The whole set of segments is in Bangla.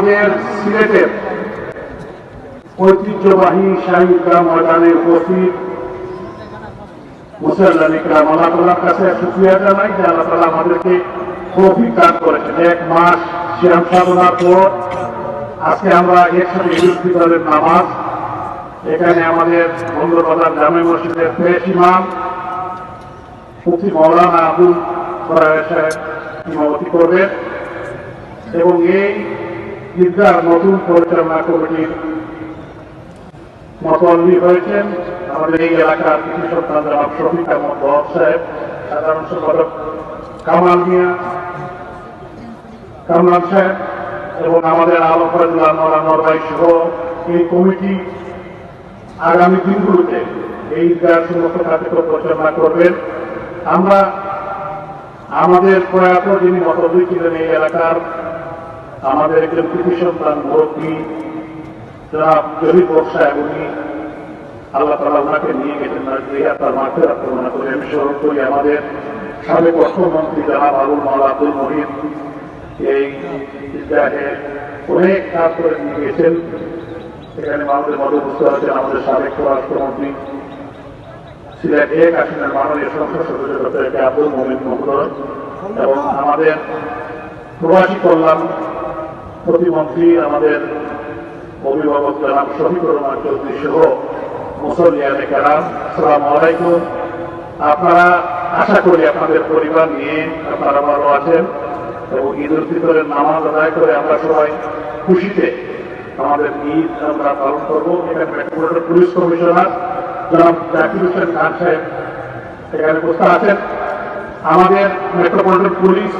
আমাদের সিলেটের ঐতিহ্যবাহী শাহিদা ময়দানে উপস্থিত মুসল্লানিকরাম আল্লাহ তালার কাছে সুক্রিয়া জানাই যে আল্লাহ তালা আমাদেরকে তৌফিক দান করেছেন। এক মাস শ্যাম সাধনার পর আজকে আমরা একসাথে ঈদ ফিতরের নামাজ, এখানে আমাদের বন্ধুবাজার জামে মসজিদের ফ্রেশ ইমাম, মুফতি মৌলানা আবুল সাহেব ইমামতি করবেন এবং এই ঈদগার নতুন পরিচালনা কমিটির মতলবি হয়েছেন। আমাদের এই এলাকার কৃষি সন্তান জনাব শফিক আহমদ বহব সাহেব, সাধারণ সম্পাদক কামাল মিয়া কামরান সাহেব এবং আমাদের আলমফাজুল্লাহ মৌলানোর ভাই সহ এই কমিটি আগামী দিনগুলোতে এই ঈদগার সমস্ত কার্যক্রম পরিচালনা করবেন। আমরা আমাদের প্রয়াত যিনি মতলবি ছিলেন এই এলাকার আমাদের একজন কৃষি সন্তান মুরব্বী জনাব জহির সাহেব উনি আল্লাহ তালা ওনাকে নিয়ে গেছেন তার মাঠে আক্রমণ করে আমি স্মরণ করি। আমাদের সাবেক অর্থমন্ত্রী জনাব আবুল মাল আব্দুল মহিদ এই ঈদগাহে অনেক কাজ করে নিয়ে গেছেন। সেখানে আমাদের মধ্যে বুঝতে হচ্ছেন আমাদের সাবেক স্বরাষ্ট্রমন্ত্রী সিলেট এক আসনের মাননীয় সংসদ সদস্য ডক্টর আব্দুল মোমিন মহোদয় এবং আমাদের প্রবাসী কল্যাণ প্রতিমন্ত্রী, আমাদের অভিভাবক জনাব শফিকুর চৌধুরী সহ মুসলিয়ানে কেরাম সালাম আলাইকুম। আপনারা, আশা করি আপনাদের পরিবার নিয়ে আপনারা ভালো আছেন এবং ঈদ উল ফিতরের নামাজ আদায় করে আমরা সবাই খুশিতে আমাদের ঈদ আমরা পালন করব। এখানে মেট্রোপলিটন পুলিশ কমিশনার জনাব জাকির হোসেন খান সাহেব এখানে উপস্থিত আছেন। আমাদের মেট্রোপলিটন পুলিশ,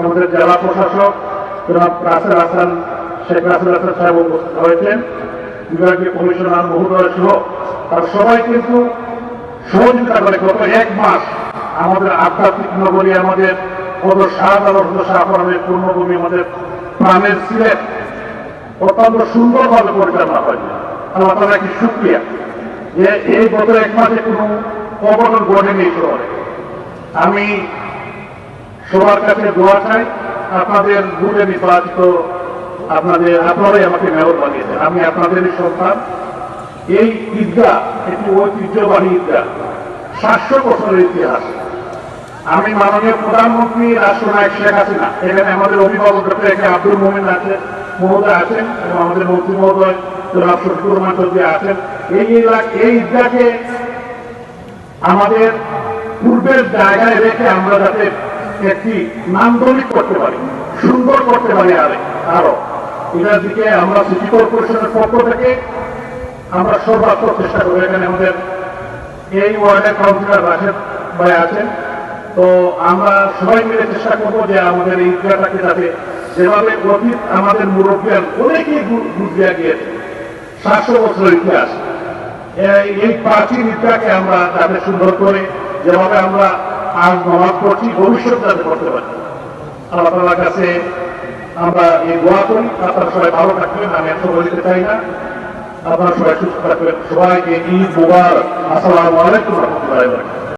আমাদের জেলা প্রশাসক হাসান, শেখ রাসেল হাসান সাহেব উপস্থিত হয়েছেন। বিভাগীয় কমিশনার মহোদয় সহ তারা সবাই কিন্তু সহযোগিতা করে গত এক মাস আমাদের আধ্যাত্মিক নগরী, আমাদের কত শাহপুরামের পূর্ণভূমি, আমাদের প্রাণের সিলেট অত্যন্ত সুন্দরভাবে পরিচালনা হয় আল্লাহ তালা কি সুক্রিয়া যে এই গত এক মাসে কোনো ঘটেনি এই শহরে। আমি সবার কাছে দোয়া চাই আপনাদের ভুলে নির্বাচিত আপনাদের আপনারাই আমাকে মেয়র বানিয়েছেন আমি আপনাদেরই সন্তান। এই ঈদগাহ একটি ঐতিহ্যবাহী ঈদগাহ সাতশো বছরের ইতিহাস। আমি মাননীয় প্রধানমন্ত্রী রাষ্ট্রনায়ক শেখ হাসিনা, এখানে আমাদের অভিভাবক ডক্টর একে আব্দুল মোমিন আছে, মহোদয় আছেন এবং আমাদের মন্ত্রী মহোদয় জনাব শফিকুর আছেন। এই এলাকা এই ঈদগাহকে আমাদের পূর্বের জায়গায় রেখে আমরা যাতে একটি নান্দনিক করতে পারি, সুন্দর করতে পারি আরে আরও। এটার দিকে আমরা সিটি কর্পোরেশনের পক্ষ থেকে আমরা সর্বাত্মক চেষ্টা করব এখানে আমাদের এই ওয়ার্ডের কাউন্সিলর রাশেদ ভাই আছেন। তো আমরা সবাই মিলে চেষ্টা করব যে আমাদের এই ঈদগাহটাকে যাতে যেভাবে অতীত আমাদের মুরব্বিয়ান অনেকেই বুঝিয়া গিয়েছে। সাতশো বছরের ইতিহাস। এই- প্রাচীন ঈদগাহকে আমরা যাতে সুন্দর করে যেভাবে আমরা আজ নমাজ পড়ছি ভবিষ্যৎ যাতে করতে পারি। আল্লাহ তালার কাছে আমরা এই দোয়া করি, আপনারা সবাই ভালো থাকবেন, আমি এত বলতে চাই না। আপনারা সবাই সুস্থ থাকবেন। সবাইকে ঈদ মোবার আসসালামু আলাইকুম রহমতুল্লাহ